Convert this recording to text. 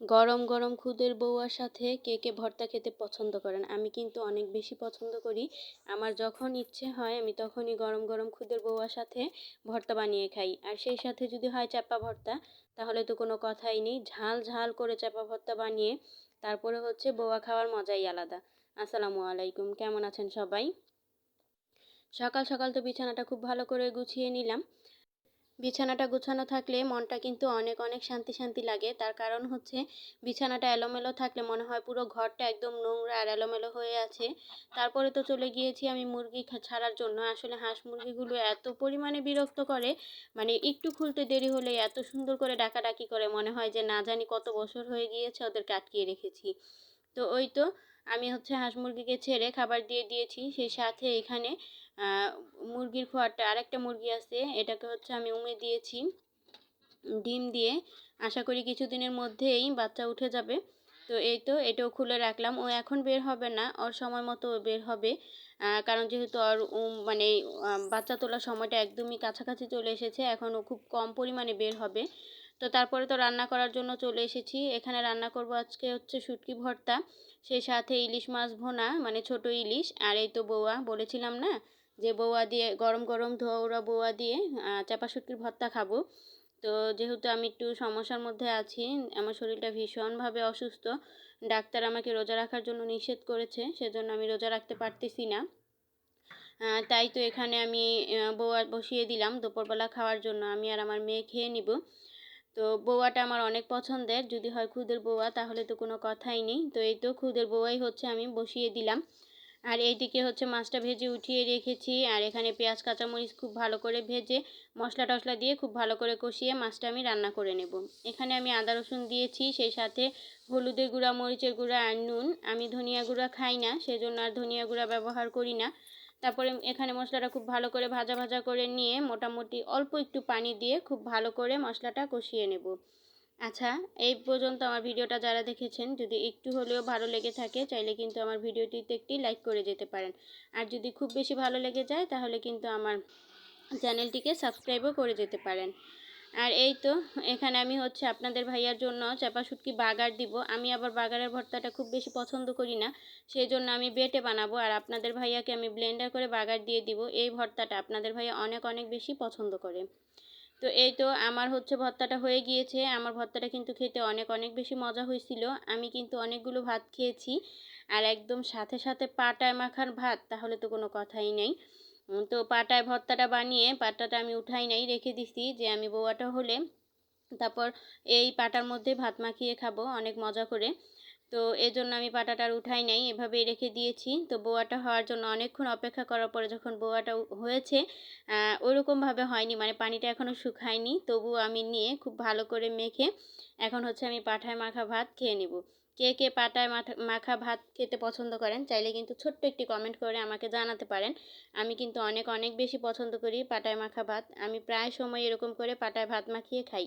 গরম গরম খুদের বউয়ার সাথে কে কে ভর্তা খেতে পছন্দ করেন? আমি কিন্তু অনেক বেশি পছন্দ করি। আমার যখন ইচ্ছে হয়, আমি তখনই গরম গরম খুদের বউয়ার সাথে ভর্তা বানিয়ে খাই। আর সেই সাথে যদি হয় চাপা ভর্তা, তাহলে তো কোনো কথাই নেই। ঝাল ঝাল করে চাপা ভর্তা বানিয়ে তারপরে হচ্ছে বউয়া খাওয়ার মজাই আলাদা। আসসালামু আলাইকুম, কেমন আছেন সবাই? সকাল সকাল তো বিছানাটা খুব ভালো করে গুছিয়ে নিলাম। বিছানাটা গুছানো থাকলে মনটা কিন্তু অনেক অনেক শান্তি শান্তি লাগে। তার কারণ হচ্ছে বিছানাটা এলোমেলো থাকলে মনে হয় পুরো ঘরটা একদম নোংরা আর এলোমেলো হয়ে আছে। তারপরে তো চলে গিয়েছি আমি মুরগি ছাড়ার জন্য। আসলে হাঁস মুরগিগুলো এত পরিমাণে বিরক্ত করে মানে একটু খুলতে দেরি হলে এত সুন্দর করে ডাকাডাকি করে, মনে হয় যে না জানি কত বছর হয়ে গিয়েছে ওদেরকে আটকিয়ে রেখেছি। তো ওই তো আমি হচ্ছে হাঁস মুরগিকে ছেড়ে খাবার দিয়ে দিয়েছি। সেই সাথে এখানে মুরগির খোয়ারটা, আরেকটা মুরগি আছে, এটাকে হচ্ছে আমি উমে দিয়েছি। ডিম দিয়ে, আশা করি কিছুদিনের মধ্যেই বাচ্চা উঠে যাবে। তো এই তো, এটাও খুলে রাখলাম। ও এখন বের হবে না, ওর সময় মতো বের হবে। কারণ যেহেতু ওর মানে বাচ্চা তোলার সময়টা একদমই কাছাকাছি চলে এসেছে, এখন ও খুব কম পরিমাণে বের হবে। তো তারপরে তো রান্না করার জন্য চলে এসেছি। এখানে রান্না করব আজকে হচ্ছে শুটকি ভর্তা, সেই সাথে ইলিশ মাছ ভোনা মানে ছোট ইলিশ, আর এই তো বৌয়া, বলেছিলাম না? যে বৌয়া দিয়ে, গরম গরম ধোয়া বৌয়া দিয়ে চাপা শুটকির ভর্তা খাব। তো যেহেতু আমি একটু সমস্যার মধ্যে আছি, আমার শরীরটা ভীষণভাবে অসুস্থ। ডাক্তার আমাকে রোজা রাখার জন্য নিষেধ করেছে, সেজন্য আমি রোজা রাখতে পারতেছি না। তাই তো এখানে আমি বৌয়া বসিয়ে দিলাম দুপুরবেলা খাওয়ার জন্য। আমি আর আমার মেয়ে খেয়ে নিব। তো বৌয়াটা আমার অনেক পছন্দের। যদি হয় খুদের বৌয়া, তাহলে তো কোনো কথাই নেই। তো এই তো খুদের বৌয়াই হচ্ছে, আমি বসিয়ে দিলাম। আর এইদিকে হচ্ছে মাছটা ভেজে উঠিয়ে রেখেছি। আর এখানে পেঁয়াজ, কাঁচামরিচ খুব ভালো করে ভেজে মশলা টশলা দিয়ে খুব ভালো করে কষিয়ে মাছটা আমি রান্না করে নেব। এখানে আমি আদা, রসুন দিয়েছি, সেই সাথে হলুদের গুঁড়া, মরিচের গুঁড়া আর নুন। আমি ধনিয়া গুঁড়া খাই না, সেজন্য আর ধনিয়া গুঁড়া ব্যবহার করি না। তারপরে এখানে মশলাটা খুব ভালো করে ভাজা ভাজা করে নিয়ে মোটামুটি অল্প একটু পানি দিয়ে খুব ভালো করে মশলাটা কষিয়ে নেব। আচ্ছা এই পর্যন্ত আমার ভিডিওটা যারা দেখেছেন, যদি একটু হলেও ভালো লেগে থাকে, চাইলে কিন্তু আমার ভিডিওটিতে একটি লাইক করে যেতে পারেন। আর যদি খুব বেশি ভালো লেগে যায়, তাহলে কিন্তু আমার চ্যানেলটিকে সাবস্ক্রাইবও করে যেতে পারেন। আর এই তো, এখানে আমি হচ্ছে আপনাদের ভাইয়ার জন্য চাপা শুটকি বাগার দিব। আমি আবার বাগারের ভর্তাটা খুব বেশি পছন্দ করি না সেই জন্য আমি বেটে বানাবো। আর আপনাদের ভাইয়াকে আমি ব্লেন্ডার করে বাগার দিয়ে দিব। এই ভর্তাটা আপনাদের ভাইয়া অনেক অনেক বেশি পছন্দ করে। তো এই তো আমার হচ্ছে ভর্তাটা হয়ে গিয়েছে। আমার ভর্তাটা কিন্তু খেতে অনেক অনেক বেশি মজা হয়েছিল। আমি কিন্তু অনেকগুলো ভাত খেয়েছি। আর একদম সাথে সাথে পাটায় মাখার ভাত, তাহলে তো কোনো কথাই নেই। তো পাটায় ভর্তাটা বানিয়ে পাটাটা আমি উঠাই নাই, রেখে দিছি যে আমি বৌয়াটা হলে তারপর এই পাটার মধ্যে ভাত মাখিয়ে খাব, অনেক মজা করে। তো এই জন্য আমি পাটাটার উঠাই নাই, এভাবেই রেখে দিয়েছি। তো বোয়াটা হওয়ার জন্য অনেকক্ষণ অপেক্ষা করার পরে যখন বোয়াটা হয়েছে ওরকমভাবে হয়নি মানে পানিটা এখনও শুকায়নি। তবু আমি নিয়ে খুব ভালো করে মেখে এখন হচ্ছে আমি পাঠায় মাখা ভাত খেয়ে নেব। কে কে পাটায় মাখা ভাত খেতে পছন্দ করেন, চাইলে কিন্তু ছোট্ট একটি কমেন্ট করে আমাকে জানাতে পারেন। আমি কিন্তু অনেক অনেক বেশি পছন্দ করি পাটায় মাখা ভাত। আমি প্রায় সময় এরকম করে পাটায় ভাত মাখিয়ে খাই।